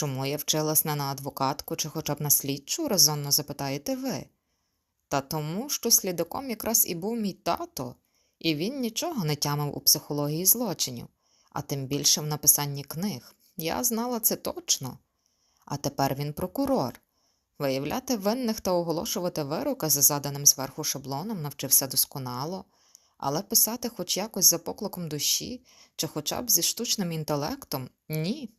Чому я вчилась не на адвокатку чи хоча б на слідчу, резонно запитаєте ви? Та тому, що слідаком якраз і був мій тато, і він нічого не тямив у психології злочинів, а тим більше в написанні книг. Я знала це точно. А тепер він прокурор. Виявляти винних та оголошувати вироки за заданим зверху шаблоном навчився досконало, але писати хоч якось за покликом душі чи хоча б зі штучним інтелектом ні.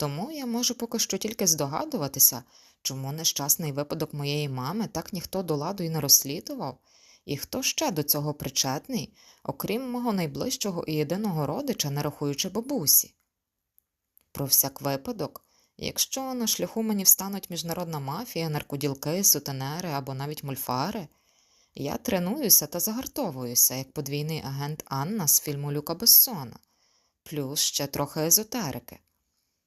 Тому я можу поки що тільки здогадуватися, чому нещасний випадок моєї мами так ніхто до ладу й не розслідував, і хто ще до цього причетний, окрім мого найближчого і єдиного родича, не рахуючи бабусі. Про всяк випадок, якщо на шляху мені встануть міжнародна мафія, наркоділки, сутенери або навіть мульфари, я тренуюся та загартовуюся, як подвійний агент Анна з фільму Люка Бессона, плюс ще трохи езотерики.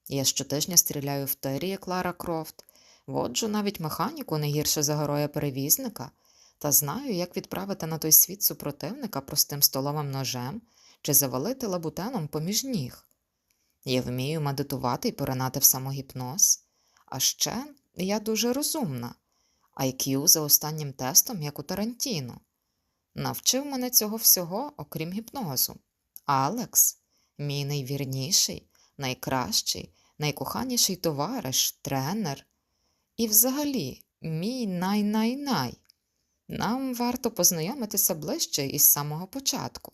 Я щотижня стріляю в тирі, як Лара Крофт, воджу навіть механіку не гірше за героя перевізника, та знаю, як відправити на той світ супротивника простим столовим ножем чи завалити лабутеном поміж ніг. Я вмію медитувати і поринати в самогіпноз. А ще я дуже розумна. IQ за останнім тестом, як у Тарантіно. Навчив мене цього всього, окрім гіпнозу. Алекс, мій найвірніший, найкращий, найкоханіший товариш, тренер. І взагалі, мій най-най-най. Нам варто познайомитися ближче із самого початку.